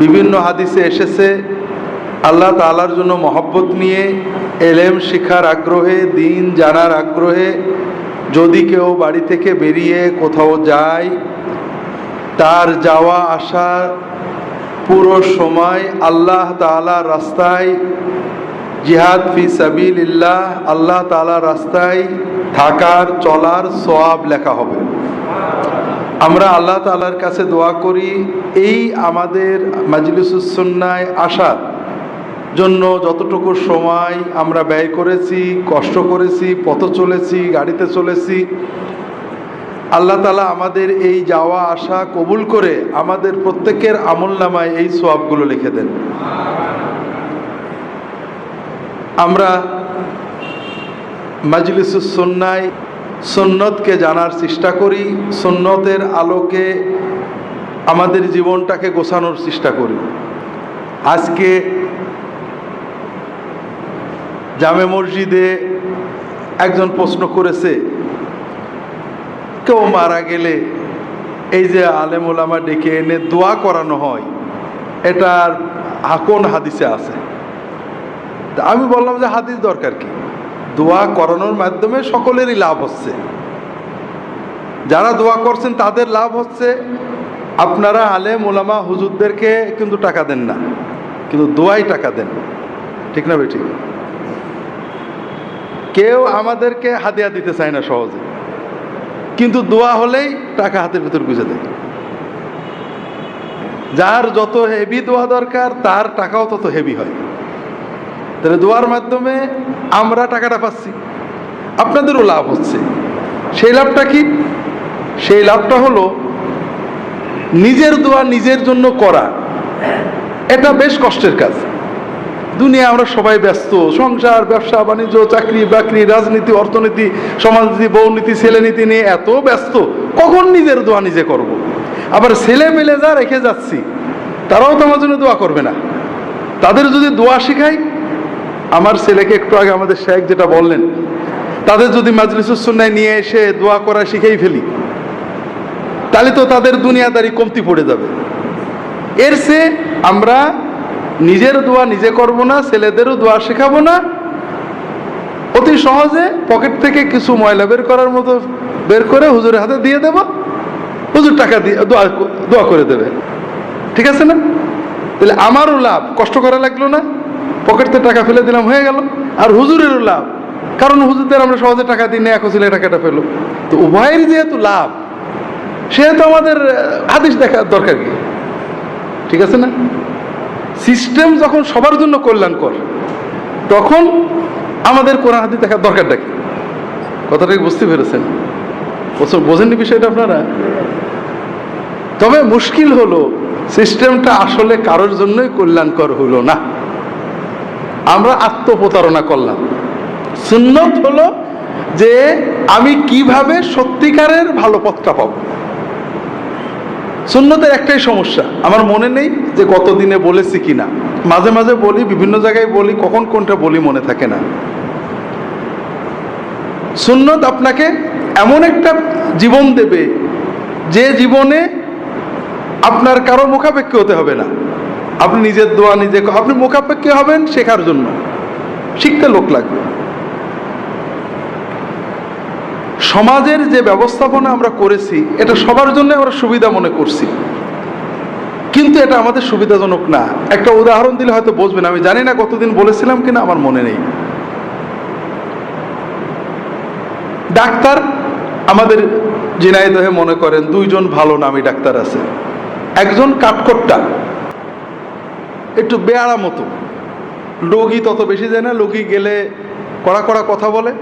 বিভিন্ন হাদিসে এসেছে, আল্লাহ তালার জন্য মহব্বত নিয়ে, এলেম শিখার আগ্রহে, দিন জানার আগ্রহে, যদি কেউ বাড়ি থেকে বেরিয়ে কোথাও যায়, তার যাওয়া আসা পুরো সময় আল্লাহ তালার রাস্তায়, জিহাদ ফি সাবিল ইল্লাহ আল্লাহ তালার রাস্তায় থাকার, চলার সোয়াব লেখা হবে। আমরা আল্লাহ তালার কাছে দোয়া করি, এই আমাদের মাজলিসুসন্নায় আসার জন্য যতটুকু সময় আমরা ব্যয় করেছি, কষ্ট করেছি, পথ চলেছি, গাড়িতে চলেছি, আল্লাহ তালা আমাদের এই যাওয়া আসা কবুল করে আমাদের প্রত্যেকের আমল নামায় এই সোয়াবগুলো লিখে দেন। আমরা মাজলিসুসন্নায় সন্ন্যতকে জানার চেষ্টা করি সন্ন্যতের আলোকে আমাদের জীবনটাকে গোছানোর চেষ্টা করি। আজকে জামে মসজিদে একজন প্রশ্ন করেছে, কেউ মারা গেলে এই যে আলেম ওলামা ডেকে এনে দোয়া করানো হয়, এটার কোন হাদিসে আছে? আমি বললাম যে হাদিস দরকার কি? দোয়া করানোর মাধ্যমে সকলেরই লাভ হচ্ছে। যারা দোয়া করছেন, তাদের লাভ হচ্ছে। আপনারা আলেম ওলামা হুজুরদেরকে কিন্তু টাকা দেন না। কিন্তু দোয়াই টাকা দেন। ঠিক না বেঠিক কেউ আমাদেরকে হাদিয়া দিতে চায় না সহজে। কিন্তু দোয়া হলেই টাকা হাতের ভিতর গুঁজে দেয়। যার যত হেভি দোয়া দরকার, তার টাকাও তত হেভি হয়। তাহলে দোয়ার মাধ্যমে আমরা টাকাটা পাচ্ছি। আপনাদেরও লাভ হচ্ছে। সেই লাভটা কি? সেই লাভটা হলো নিজের দোয়া নিজের জন্য করা। এটা বেশ কষ্টের কাজ। দুনিয়া আমরা সবাই ব্যস্ত। সংসার, ব্যবসা, বাণিজ্য, চাকরি, বাকরি, রাজনীতি, অর্থনীতি, সমাজনীতি বৌনীতি ছেলেনীতি নিয়ে এত ব্যস্ত। কখন নিজের দোয়া নিজে করব। আবার ছেলে মেলে যা রেখে যাচ্ছি, তারাও তো আমার জন্য দোয়া করবে না। তাদের যদি দোয়া শেখাই আমার ছেলেকে একটু আগে আমাদের শেখ যেটা বললেন, তাদের যদি মাজলিসুসন্নায় নিয়ে এসে দোয়া করা শিখেই ফেলি, তাহলে তো তাদের দুনিয়াদারি কমতি পড়ে যাবে। এর সে আমরা নিজের দোয়া নিজে করব না, ছেলেদেরও দোয়া শেখাবো না। অতি সহজে পকেট থেকে কিছু ময়লা বের করার মতো বের করে হুজুরের হাতে দিয়ে দেব, হুজুর টাকা দিয়ে দোয়া দোয়া করে দেবে। ঠিক আছে না? তাহলে আমারও লাভ, কষ্ট করা লাগল না? পকেট থেকে টাকা ফেলে দিলাম, হয়ে গেল। আর হুজুরেরও লাভ। কারণ হুজুরদের আমরা সহজে টাকা দিই না এখন ছেলে টাকাটা পেল। তো উভয়ের যেহেতু লাভ, সেহেতু আমাদের হাদিস দেখার দরকার কি? ঠিক আছে না? সিস্টেম যখন সবার জন্য কল্যাণকর, তখন আমাদের কোরআন হাদিস দেখার দরকারটা কি? কথাটা বুঝতে পেরেছেন? বোঝেননি বিষয়টা আপনারা? তবে মুশকিল হলো, সিস্টেমটা আসলে কারোর জন্যই কল্যাণকর হলো না। আমরা আত্মপ্রতারণা করলাম। সুন্নত হলো যে আমি কীভাবে সত্যিকারের ভালো পথটা পাব। সুন্নতের একটাই সমস্যা। আমার মনে নেই যে গত দিনে বলেছি কিনা। মাঝে মাঝে বলি, বিভিন্ন জায়গায় বলি, কখন কোনটা বলি মনে থাকে না। সুন্নত আপনাকে এমন একটা জীবন দেবে যে জীবনে আপনার কারও মুখাপেক্ষী হতে হবে না। আপনি নিজের দোয়া নিজে আপনি মুখাপেক্ষী হবেন শেখার জন্য। শিখতে লোক লাগবে। সমাজের যে ব্যবস্থাপনা আমরা করেছি, এটা সবার জন্য আমরা সুবিধা মনে করছি। কিন্তু এটা আমাদের সুবিধাজনক না। একটা উদাহরণ দিলে হয়তো বুঝবেন, আমি জানি না কতদিন বলেছিলাম কিনা, আমার মনে নেই। ডাক্তার আমাদের জিনাইদহে মনে করেন, দুইজন ভালো নামী ডাক্তার আছে। একজন কাঠকোট্টা। একটু বেয়ারা মতো। রোগী তত বেশি যায় না রোগী গেলে কড়া কড়া কথা বলে।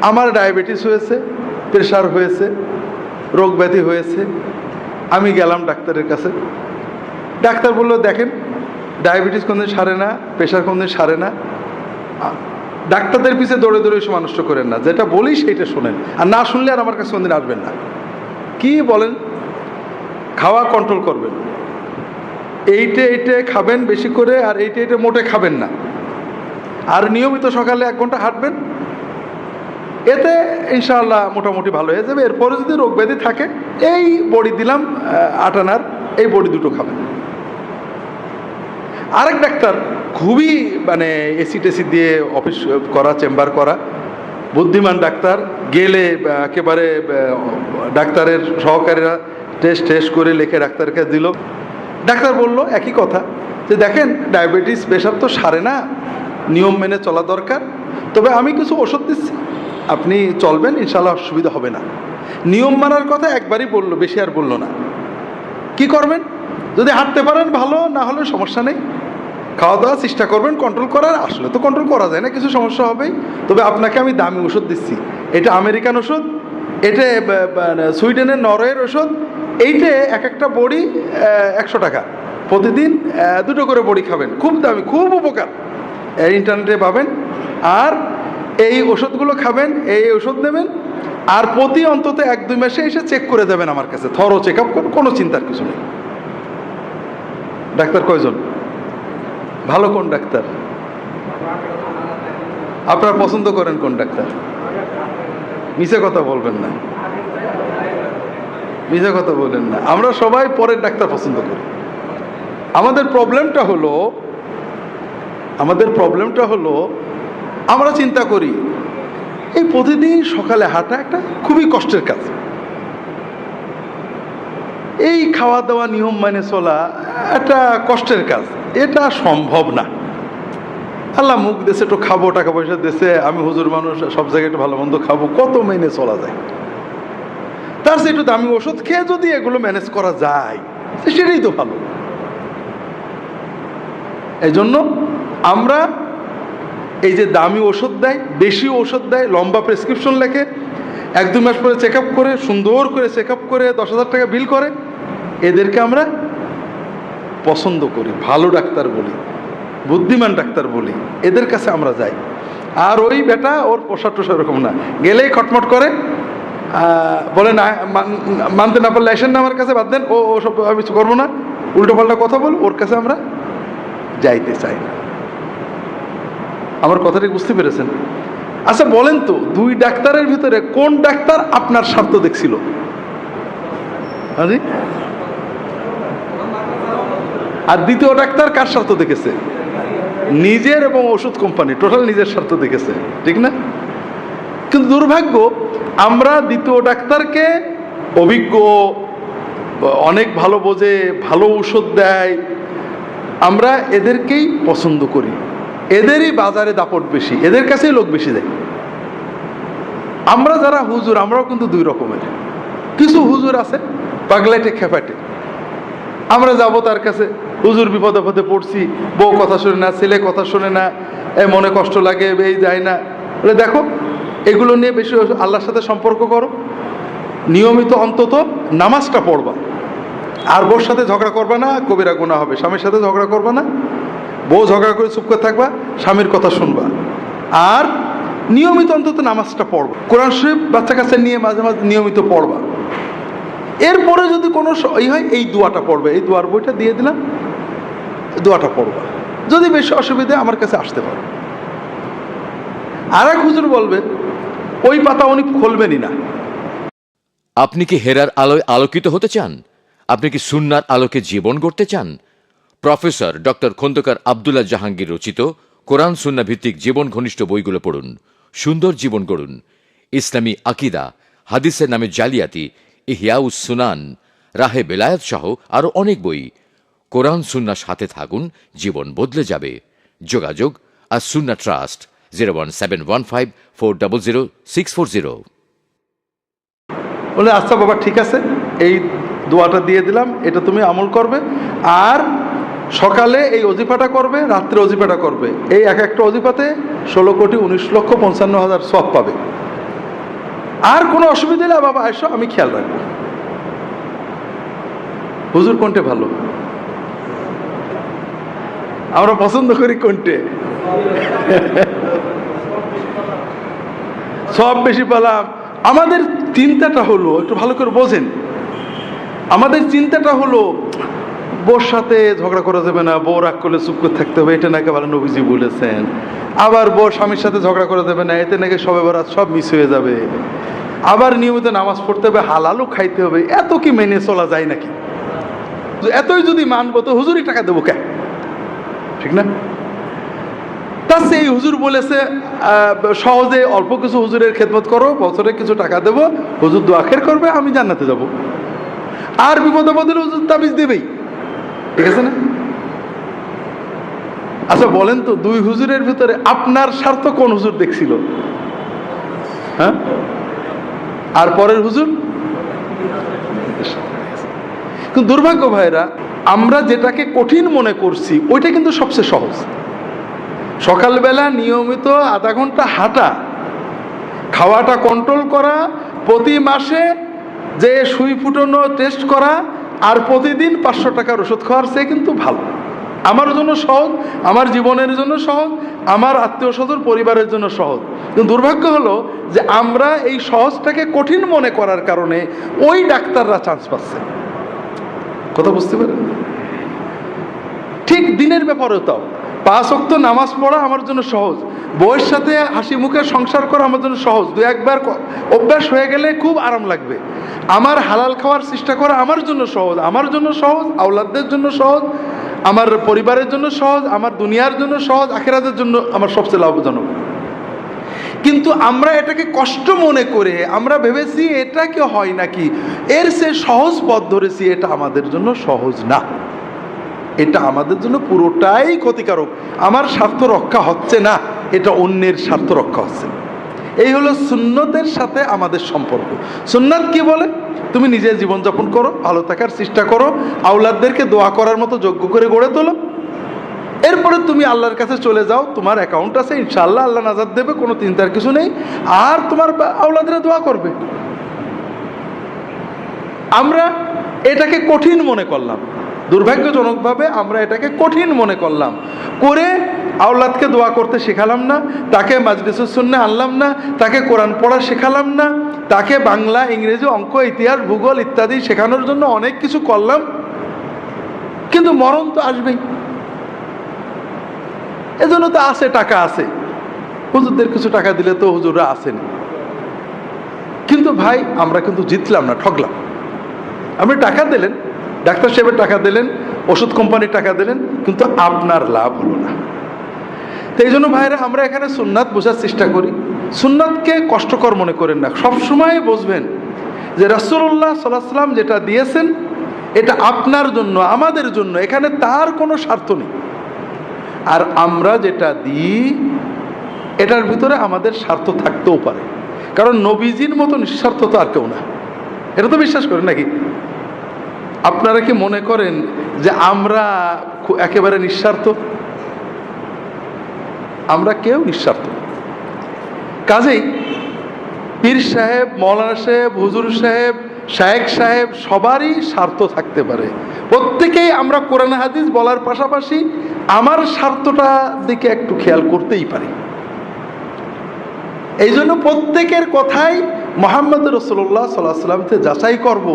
আমার ডায়াবেটিস হয়েছে প্রেশার হয়েছে, রোগ ব্যাধি হয়েছে। আমি গেলাম ডাক্তারের কাছে। ডাক্তার বলল, দেখেন, ডায়াবেটিস কোনদিন সারে না প্রেশার কোনদিন সারে না। ডাক্তারদের পিছে দৌড়ে দৌড়ে এসে মানুষটা করেন না। যেটা বলি সেইটা শোনেন। আর না শুনলে আর আমার কাছে কোনদিন আসবেন না। কি বলেন? খাওয়া কন্ট্রোল করবেন। এইটে এইটে খাবেন বেশি করে, আর এইটে এইটে মোটে খাবেন না। আর নিয়মিত সকালে এক ঘণ্টা হাঁটবেন, এতে ইনশাআল্লাহ মোটামুটি ভালো হয়ে যাবে। এরপরে যদি রোগ ব্যাধি থাকে, এই বড়ি দিলাম আটানার এই বড়ি দুটো খাবেন। আরেক ডাক্তার খুবই মানে এসি টেসি দিয়ে অফিস করা, চেম্বার করা, বুদ্ধিমান ডাক্তার, গেলে একেবারে ডাক্তারের সহকারীরা টেস্ট টেস্ট করে লিখে ডাক্তারকে দিল। ডাক্তার বলল, একই কথা, যে দেখেন, ডায়াবেটিস প্রেশার তো সারে না, নিয়ম মেনে চলা দরকার, তবে আমি কিছু ওষুধ দিচ্ছি। আপনি চলবেন ইনশাল্লাহ অসুবিধা হবে না। নিয়ম মানার কথা একবারই বলল, বেশি আর বলল না। কি করবেন? যদি হাঁটতে পারেন, ভালো, না হলে সমস্যা নেই। খাওয়া দাওয়া চেষ্টা করবেন কন্ট্রোল করার, আসলে তো কন্ট্রোল করা যায় না, কিছু সমস্যা হবেই। তবে আপনাকে আমি দামি ওষুধ দিচ্ছি। এটা আমেরিকান ওষুধ এটা সুইডেনের নরওয়ের ওষুধ, এইটে এক একটা বড়ি একশো টাকা। প্রতিদিন দুটো করে বড়ি খাবেন। খুব দামি, খুব উপকার। ইন্টারনেটে পাবেন। আর এই ওষুধগুলো খাবেন, এই ওষুধ নেবেন, আর প্রতি অন্তত এক, দুই মাসে এসে চেক করে দেবেন আমার কাছে। থরো চেক আপ কোনো চিন্তার কিছু নেই। ডাক্তার কয়জন? ভালো কোন ডাক্তার? আপনারা পছন্দ করেন কোন ডাক্তার? মিশে কথা বলবেন না। মিছে কথা বলবেন না। আমরা সবাই পরের ডাক্তার পছন্দ করি। আমাদের প্রবলেমটা হলো, আমাদের প্রবলেমটা হলো, আমরা চিন্তা করি, এই প্রতিদিন সকালে হাঁটা একটা খুবই কষ্টের কাজ। এই খাওয়া দাওয়া নিয়ম মেনে চলা একটা কষ্টের কাজ। এটা সম্ভব না। আল্লাহ মুখ দেশে একটু খাব, টাকা পয়সা দেশে আমি হুজুর মানুষ, সব জায়গায় একটু ভালো মন্দ খাব, কত মেনে চলা যায়? তার চেয়ে একটু দামি ওষুধ খেয়ে যদি এগুলো ম্যানেজ করা যায় সেটাই তো ভালো। এই জন্য আমরা এই যে দামি ওষুধ দেয়, বেশি ওষুধ দেয়, লম্বা প্রেসক্রিপশন লেখে, এক দু মাস পরে চেক করে, সুন্দর করে চেক করে, দশ হাজার টাকা বিল করে, এদেরকে আমরা পছন্দ করি, ভালো ডাক্তার বলি। বুদ্ধিমান ডাক্তার বলি, এদের কাছে আমরা যাই। আর ওই বেটা ওর পোষা টোষা এরকম না। গেলেই খটমট করে বলে, না মানতে না পারলে আসেন না আমার কাছে, বাদ দেন, ও ও সব আমি কিছু করব না। উল্টো পাল্টা কথা বল, ওর কাছে আমরা যাইতে চাই না। আমার কথাটি বুঝতে পেরেছেন? আচ্ছা বলেন তো, দুই ডাক্তারের ভিতরে কোন ডাক্তার আপনার স্বার্থ দেখছিল? আর দ্বিতীয় ডাক্তার কার স্বার্থ দেখেছে? নিজের এবং ওষুধ কোম্পানি, টোটাল নিজের স্বার্থ দেখেছে, ঠিক না? কিন্তু দুর্ভাগ্য, আমরা দ্বিতীয় ডাক্তারকে অভিজ্ঞ, অনেক ভালো বোঝে, ভালো ওষুধ দেয়, আমরা এদেরকেই পছন্দ করি। এদেরই বাজারে দাপট বেশি, এদের কাছেই লোক বেশি দেয়। আমরা যারা হুজুর, আমরাও কিন্তু দুই রকমের। কিছু হুজুর আছে, পাগলাইটে খেপাটে আমরা যাব তার কাছে। হুজুর বিপদে পদে পড়ছি, বউ কথা শোনে না, ছেলে কথা শোনে না, এ মনে কষ্ট লাগে, এই যায় না। বলে, দেখো, এগুলো নিয়ে বেশি আল্লাহর সাথে সম্পর্ক করো। নিয়মিত অন্তত নামাজটা পড়বা। আর বউর সাথে ঝগড়া করবা না, কবিরা গুণা হবে। স্বামীর সাথে ঝগড়া করবা না। বউ ঝগড়া করে চুপ করে থাকবা, স্বামীর কথা শুনবা। আর নিয়মিত অন্তত নামাজটা পড়বা। কোরআন শরীফ বাচ্চা কাছে নিয়ে মাঝে মাঝে নিয়মিত পড়বা। এরপরে যদি কোনো ই হয়, এই দোয়াটা পড়বে। এই দোয়ার বইটা দিয়ে দিলাম, দোয়াটা পড়বা। যদি বেশি অসুবিধে আমার কাছে আসতে পারো। আর এক হুজুর বলবে, ওই পাতা উনি খুলবেনই না। আপনি কি হেরার আলোয় আলোকিত হতে চান? আপনি কি সুন্নার আলোকে জীবন গড়তে চান? প্রফেসর ডক্টর খন্দকার আবদুল্লাহ জাহাঙ্গীর রচিত কোরআন সুন্না ভিত্তিক জীবন ঘনিষ্ঠ বইগুলো পড়ুন। সুন্দর জীবন গড়ুন। ইসলামী আকিদা, হাদিসের নামে জালিয়াতি ইহিয়াউস সুনান, রাহে বেলায়ত সহ আরও অনেক বই। কোরআন সুন্নার সাথে থাকুন, জীবন বদলে যাবে। যোগাযোগ আর Sunnah trust, zero one seven one five four double zero six four zero. বলে আচ্ছা বাবা, ঠিক আছে। এই দোয়াটা দিয়ে দিলাম, এটা তুমি আমল করবে। আর সকালে এই অজিফাটা করবে, রাত্রে অজিফাটা করবে। এই এক একটা অজিফাতে ষোলো কোটি উনিশ লক্ষ পঞ্চান্ন হাজার সব পাবে। আর কোনো অসুবিধা নেই, বাবা, এসো, আমি খেয়াল রাখব। হুজুর কোনটে ভালো? আমরা পছন্দ করি কোনটে? সব বেশি পেলাম। আমাদের চিন্তাটা হলো, একটু ভালো করে বোঝেন। আমাদের চিন্তাটা হলো বোর সাথে ঝগড়া করা যাবে না, বউ রাগ করলে চুপ করে থাকতে হবে, এটা নাকি ভালো নবীজি বলেছেন। আবার বউ স্বামীর সাথে ঝগড়া করা যাবে না, এতে নাকি সবে বরাত সব মিস হয়ে যাবে। আবার নিয়মিত নামাজ পড়তে হবে, হালালও খাইতে হবে, এত কি মেনে চলা যায় নাকি? এতই যদি মানবো, তো হুজুরই টাকা দেবো কে? ঠিক না? তা সেই হুজুর বলেছে সহজে অল্প কিছু হুজুরের খেদমত করো, বছরে কিছু টাকা দেবো, হুজুর দোয়া খের করবে, আমি জান্নাতে যাব। আর বিপদে বদলে হুজুর তাবিজ দেবেই। ঠিক আছে না? আচ্ছা বলেন তো, দুই হুজুরের ভিতরে আপনার স্বার্থ কোন হুজুর দেখছিল? হ্যাঁ? আর পরের হুজুর? কিন্তু দুর্ভাগ্য ভাইরা আমরা যেটাকে কঠিন মনে করছি, ওইটা কিন্তু সবচেয়ে সহজ। সকালবেলা নিয়মিত আধা ঘণ্টা হাঁটা, খাওয়াটা কন্ট্রোল করা, প্রতি মাসে যে সুই ফুটানো টেস্ট করা আর প্রতিদিন পাঁচশো টাকার ওষুধ খাওয়ার সে কিন্তু ভালো। আমার জন্য সহজ, আমার জীবনের জন্য সহজ, আমার আত্মীয় স্বজন, পরিবারের জন্য সহজ। কিন্তু দুর্ভাগ্য হলো যে আমরা এই সহজটাকে কঠিন মনে করার কারণে ওই ডাক্তাররা চান্স পাচ্ছে। কথা বুঝতে পারেন? ঠিক দিনের ব্যাপারেও তাও। পাঁচ অক্ত নামাজ পড়া আমার জন্য সহজ। বউয়ের সাথে হাসি মুখে সংসার করা আমার জন্য সহজ। দু একবার অভ্যাস হয়ে গেলে খুব আরাম লাগবে। আমার হালাল খাওয়ার চেষ্টা করা আমার জন্য সহজ। আমার জন্য সহজ, আওলাদদের জন্য সহজ, আমার পরিবারের জন্য সহজ, আমার দুনিয়ার জন্য সহজ আখেরাদের জন্য আমার সবচেয়ে লাভজনক। কিন্তু আমরা এটাকে কষ্ট মনে করে, আমরা ভেবেছি এটা কি হয় নাকি? এর সে সহজ পথ ধরেছি, এটা আমাদের জন্য সহজ না। এটা আমাদের জন্য পুরোটাই ক্ষতিকারক। আমার স্বার্থ রক্ষা হচ্ছে না, এটা অন্যের স্বার্থ রক্ষা হচ্ছে। এই হলো সুন্নতের সাথে আমাদের সম্পর্ক। সুন্নাত কি বলে? তুমি নিজের জীবনযাপন করো, ভালো থাকার চেষ্টা করো আউলাদদেরকে দোয়া করার মতো যোগ্য করে গড়ে তোলো। এরপরে তুমি আল্লাহর কাছে চলে যাও, তোমার অ্যাকাউন্ট আছে ইনশাল্লাহ আল্লাহ নাজাদ দেবে, কোনো চিন্তার কিছু নেই। আর তোমার আওলাদরা দোয়া করবে। আমরা এটাকে কঠিন মনে করলাম। দুর্ভাগ্যজনকভাবে আমরা এটাকে কঠিন মনে করলাম। করে আওলাদকে দোয়া করতে শেখালাম না, তাকে মাজলিসুস সুন্নে আনলাম না, তাকে কোরআন পড়া শেখালাম না, তাকে বাংলা, ইংরেজি, অঙ্ক, ইতিহাস, ভূগোল ইত্যাদি শেখানোর জন্য অনেক কিছু করলাম, কিন্তু মরণ তো আসবেই। এজন্য তো আছে, টাকা আছে। হুজুরদের কিছু টাকা দিলে তো হুজুররা আসেন কিন্তু ভাই, আমরা কিন্তু জিতলাম না ঠকলাম আপনি টাকা দিলেন ডাক্তার সাহেবের টাকা দিলেন, ওষুধ কোম্পানির টাকা দিলেন, কিন্তু আপনার লাভ হলো না। তো এই জন্য ভাইরা আমরা এখানে সুন্নাত বোঝার চেষ্টা করি। সুন্নাতকে কষ্টকর মনে করেন না। সবসময় বুঝবেন যে রাসুল্লাহ সাল্লাহ সাল্লাম যেটা দিয়েছেন, এটা আপনার জন্য, আমাদের জন্য। এখানে তার কোনো স্বার্থ নেই। আর আমরা যেটা দিই, এটার ভিতরে আমাদের স্বার্থ থাকতেও পারে। কারণ নবীজির মতো নিঃস্বার্থ তো আর কেউ না। এটা তো বিশ্বাস করেন নাকি? আপনারা কি মনে করেন যে আমরা একেবারে নিঃস্বার্থ? আমরা কেউ নিঃস্বার্থ কাজেই পীর সাহেব, মৌলানা সাহেব, হুজুর সাহেব শায়েক সাহেব সবারই স্বার্থ থাকতে পারে। প্রত্যেকেই আমরা কোরআন হাদিস বলার পাশাপাশি আমার স্বার্থটা দিকে একটু খেয়াল করতেই পারি। এই জন্য প্রত্যেকের কথাই মোহাম্মদ রসুল্লাহ সাল্লাহ সাল্লামকে যাচাই করব।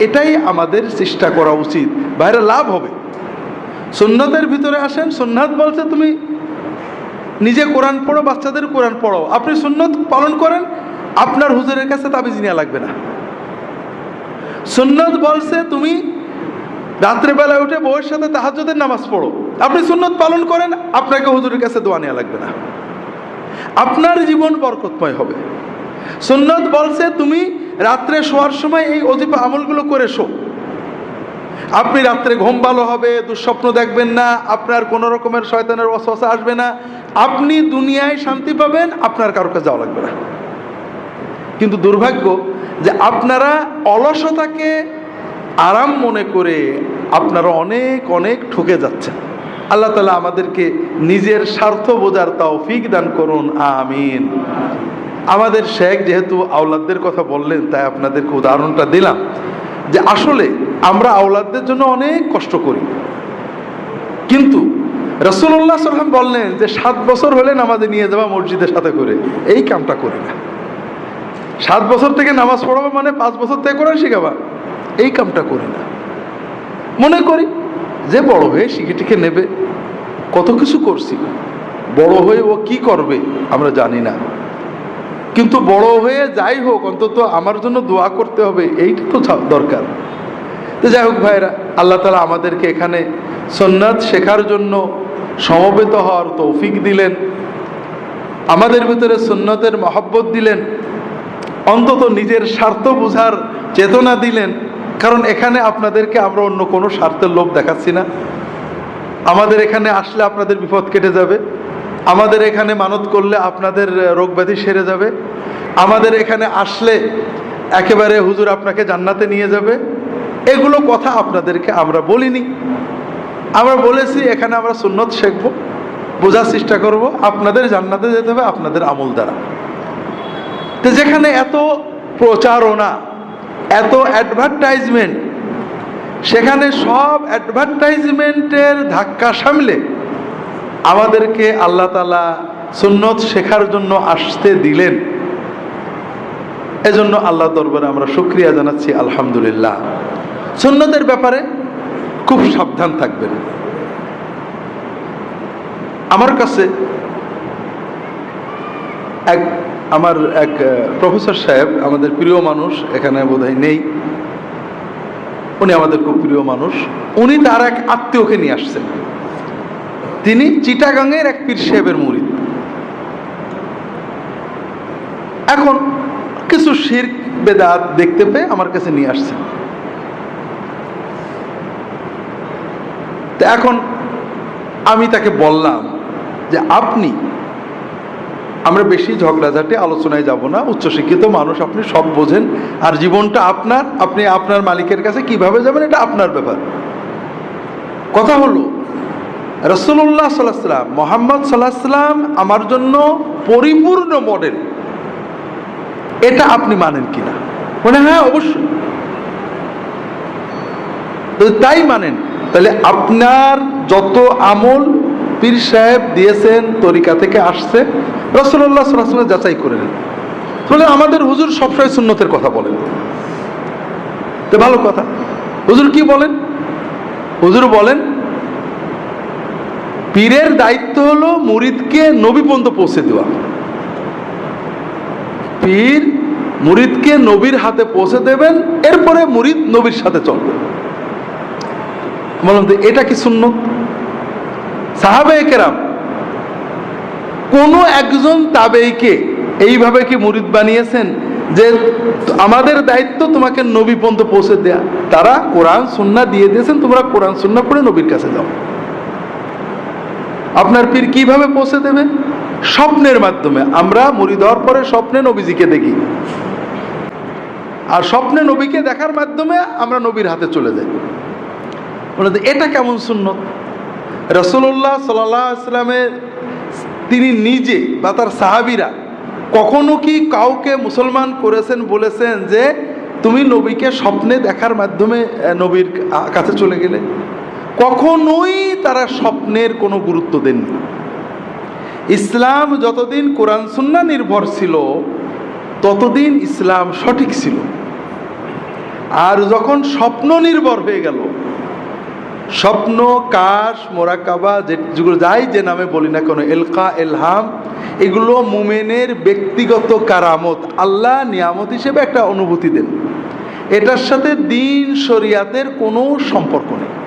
এটাই আমাদের চেষ্টা করা উচিত। বাইরে লাভ হবে। সুন্নতের ভিতরে আসেন, সুন্নাত বলছে তুমি নিজে কোরআন পড়ো, বাচ্চাদের কোরআন পড়ো। আপনি সুন্নত পালন করেন, আপনার হুজুরের কাছে তাবিজ নেওয়া লাগবে না। সুন্নত বলছে তুমি রাত্রেবেলা উঠে বউয়ের সাথে তাহাজ্জুদের নামাজ পড়ো। আপনি সুন্নত পালন করেন, আপনাকে হুজুরের কাছে দোয়া নেওয়া লাগবে না। আপনার জীবন বরকতময় হবে। সুন্নত বলছে, তুমি রাত্রে শোয়ার সময় এই অজিফা আমলগুলো করে শো। আপনি রাত্রে ঘুম ভালো হবে, দুঃস্বপ্ন দেখবেন না, আপনার কোনো রকমের শয়তানের অসহসা আসবে না। আপনি দুনিয়ায় শান্তি পাবেন, আপনার কারও কাছে যাওয়া লাগবে না। কিন্তু দুর্ভাগ্য যে আপনারা অলসতাকে আরাম মনে করে আপনারা অনেক অনেক ঠকে যাচ্ছেন। আল্লাহ তালা আমাদেরকে নিজের স্বার্থ বোঝার তাও ফিক দান করুন, আমিন। আমাদের শেখ যেহেতু আওলাদদের কথা বললেন, তাই আপনাদেরকে উদাহরণটা দিলাম যে আসলে আমরা আওলাদদের জন্য অনেক কষ্ট করি। কিন্তু রসুল্লাহ সাল্লাম বললেন যে সাত বছর হলে নামাজে নিয়ে যাওয়া মসজিদের সাথে করে। এই কামটা করি না। সাত বছর থেকে নামাজ পড়াবো মানে পাঁচ বছর থেকে কোরআন শেখাবা। এই কামটা করি না। মনে করি যে বড় হয়ে শিখে টিখে নেবে। কত কিছু করছি। বড় হয়ে ও কি করবে, আমরা জানি না। কিন্তু বড় হয়ে যাই হোক, অন্তত আমার জন্য দোয়া করতে হবে এইটা তো দরকার। তো যাই হোক ভাইরা, আল্লাহ তালা আমাদেরকে এখানে সন্ন্যাত শেখার জন্য সমবেত হওয়ার তৌফিক দিলেন। আমাদের ভিতরে সুন্নতের মহব্বত দিলেন। অন্তত নিজের স্বার্থ বোঝার চেতনা দিলেন। কারণ এখানে আপনাদেরকে আমরা অন্য কোনো স্বার্থের লোভ দেখাচ্ছি না। আমাদের এখানে আসলে আপনাদের বিপদ কেটে যাবে। আমাদের এখানে মানত করলে আপনাদের রোগ ব্যাধি সেরে যাবে। আমাদের এখানে আসলে একেবারে হুজুর আপনাকে জান্নাতে নিয়ে যাবে। এগুলো কথা আপনাদেরকে আমরা বলিনি। আমরা বলেছি, এখানে আমরা সুন্নত শিখব, বোঝার চেষ্টা করব, আপনাদের জান্নাতে যেতে হবে, আপনাদের আমল দ্বারা। তো যেখানে এত প্রচারণা, এত অ্যাডভার্টাইজমেন্ট সেখানে সব অ্যাডভার্টাইজমেন্টের ধাক্কা সামলে আমাদেরকে আল্লাহ তালা সুন্নত শেখার জন্য আসতে দিলেন। এজন্য আল্লাহ দরবারে আমরা শুক্রিয়া জানাচ্ছি, আলহামদুলিল্লাহ। সুন্নতের ব্যাপারে খুব সাবধান থাকবেন। আমার কাছে এক, আমার এক প্রফেসর সাহেব, আমাদের প্রিয় মানুষ এখানে বোধহয় নেই। উনি আমাদের খুব প্রিয় মানুষ, উনি তার এক আত্মীয়কে নিয়ে আসছেন। তিনি চিটাগাংয়ের এক পীর সাহেবের মুরিদ। এখন কিছু শির, বেদাত দেখতে পেয়ে আমার কাছে নিয়ে আসছেন। এখন আমি তাকে বললাম যে, আপনি আমরা বেশি ঝগড়াঝাটি আলোচনায় যাব না। উচ্চশিক্ষিত মানুষ, আপনি সব বোঝেন। আর জীবনটা আপনার, আপনি আপনার মালিকের কাছে কীভাবে যাবেন এটা আপনার ব্যাপার। কথা হলো রসুল্লাহ সাল্লাম মোহাম্মদ সাল্লাহ সাল্লাম আমার জন্য পরিপূর্ণ মডেল। এটা আপনি মানেন কিনা মানে হ্যাঁ অবশ্যই। তাই মানেন, তাহলে আপনার যত আমল পীর সাহেব দিয়েছেন, তরিকা থেকে আসছে। রসল্লাহ সাল্লাহ যাচাই করে নেন। তাহলে আমাদের হুজুর সবসময় সুন্নতের কথা বলেন। তো ভালো কথা। হুজুর কি বলেন? হুজুর বলেন, পীরের দায়িত্ব হলো মুরিদকে নবী পর্যন্ত পৌঁছে দেওয়া। পীর মুরিদকে নবীর হাতে পৌঁছে দেবেন, এরপরে মুরিদ নবীর সাথে চলবে। বললাম তো, এটা কি সুন্নত? সাহাবে কেরাম, কোন একজন তাবেইকে এইভাবে কি মুরিদ বানিয়েছেন যে আমাদের দায়িত্ব তোমাকে নবী পর্যন্ত পৌঁছে দেয়া? তারা কোরআন সুন্না দিয়ে দিয়েছেন, তোমরা কোরআন সুন্না পড়ে নবীর কাছে যাও। আপনার পীর কীভাবে পৌঁছে দেবে? স্বপ্নের মাধ্যমে। আমরা মুড়ি দেওয়ার পরে স্বপ্নে নবীজিকে দেখি। আর স্বপ্নে নবীকে দেখার মাধ্যমে আমরা নবীর হাতে চলে যাই। এটা কেমন সুন্নত? রসুল্লাহ সাল্লাহ আসলামের তিনি নিজে বা তার সাহাবিরা কখনো কি কাউকে মুসলমান করেছেন বলেছেন যে তুমি নবীকে স্বপ্নে দেখার মাধ্যমে নবীর কাছে চলে গেলে? কখনোই তারা স্বপ্নের কোনো গুরুত্ব দেননি। ইসলাম যতদিন কোরআন সুন্না নির্ভর ছিল, ততদিন ইসলাম সঠিক ছিল। আর যখন স্বপ্ন নির্ভর হয়ে গেল স্বপ্ন, কাশ, মোরাকাবা যেগুলো যাই যে নামে বলি না কোনো, এলকা, এলহাম, এগুলো মুমেনের ব্যক্তিগত কারামত। আল্লাহ নিয়ামত হিসেবে একটা অনুভূতি দেন। এটার সাথে দিন শরিয়াতের কোনো সম্পর্ক নেই।